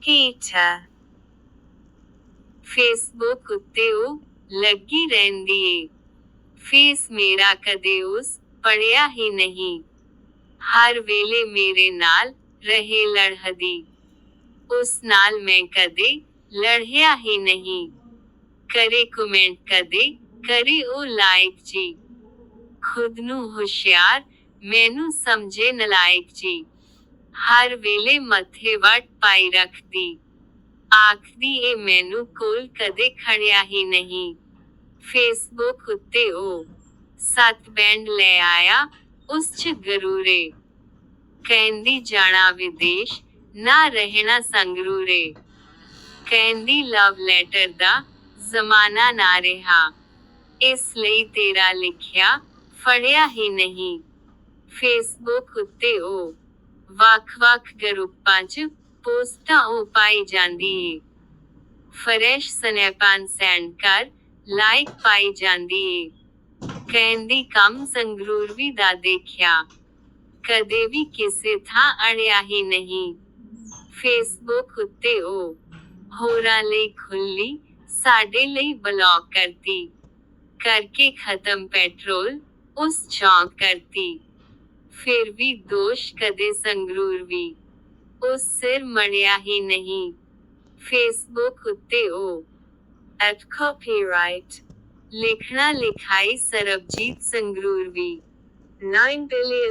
Peter. Facebook ਉੱਤੇ ਉਹ ਲੱਗੀ ਰਹਿੰਦੀ ਏ। ਫੇਸ ਮੇਰਾ ਕਦੇ ਉਸ ਪੜਿਆ ਹੀ ਨਹੀਂ। ਹਰ ਵੇਲੇ ਮੇਰੇ ਨਾਲ ਰਹੇ ਲੜਹਦੀ। ਉਸ ਨਾਲ ਮੈਂ ਕਦੇ ਲੜਿਆ ਹੀ ਨਹੀਂ। ਕਰੇ ਕਮੈਂਟ ਕਦੇ ਕਰੇ ਉਹ ਲਾਇਕ ਜੀ। ਖੁਦ ਨੂੰ ਹੁਸ਼ਿਆਰ, ਮੈਨੂੰ ਸਮਝੇ ਨਲਾਇਕ ਜੀ। ਹਰ ਵੇਲੇ ਮੱਥੇ ਵਟ ਪਾਈ ਰੱਖਦੀ। ਆਖਦੀ ਏ ਮੈਨੂੰ ਕੋਲ ਕਦੇ ਖੜਿਆ ਹੀ ਨਹੀਂ। ਫੇਸਬੁੱਕ ਉੱਤੇ ਉਹ ਸੱਤ ਬੈਂਡ ਲੈ ਆਇਆ ਉਸ ਚ ਗਰੂਰੇ। ਕਹਿੰਦੀ, ਜਾਣਾ ਵਿਦੇਸ਼, ਨਾ ਰਹਿਣਾ ਸੰਗਰੂਰੇ। ਕਹਿੰਦੀ ਲਵ ਲੈਟਰ ਦਾ ਜ਼ਮਾਨਾ ਨਾ ਰਿਹਾ। ਇਸ ਲਈ ਤੇਰਾ ਲਿਖਿਆ ਫੜਿਆ ਹੀ ਨਹੀਂ। ਫੇਸਬੁੱਕ ਉੱਤੇ ਉਹ ਵੱਖ-ਵੱਖ ਗਰੁੱਪਾਂ 'ਚ ਪੋਸਟਾਂ ਉਹ ਪਾਈ ਜਾਂਦੀ ਏ ਫਰੈਸ਼ ਸਨੈਪਾਂ ਸੈਂਡ ਕਰ ਲਾਈਕ ਪਾਈ ਜਾਂਦੀ ਏ ਕਹਿੰਦੀ ਕੰਮ ਸੰਗਰੂਰ ਵੀ ਦਾ ਦੇਖਿਆ ਕਦੇ ਵੀ ਕਿਸੇ ਥਾਂ ਅੜਿਆ ਹੀ ਨਹੀਂ ਫੇਸਬੁੱਕ ਉੱਤੇ ਉਹ ਹੋਰਾਂ ਲਈ ਖੁੱਲੀ ਸਾਡੇ ਲਈ ਬਲੌਕ ਕਰਤੀ ਕਰਕੇ ਖਤਮ ਪੈਟਰੋਲ ਉਸ ਚੌਂਕ ਕਰਤੀ ਫਿਰ ਵੀ ਦੋਸ਼ ਕਦੇ ਸੰਗਰੂਰ ਵੀ ਉਸ ਸਿਰ ਮੜਿਆ ਹੀ ਨਹੀਂ ਫੇਸਬੁੱਕ ਉੱਤੇ ਉਹ ਐਟ ਕਾਪੀਰਾਈਟ ਲਿਖਣਾ ਲਿਖਾਈ ਸਰਬਜੀਤ ਸੰਗਰੂਰ ਵੀ 9 billion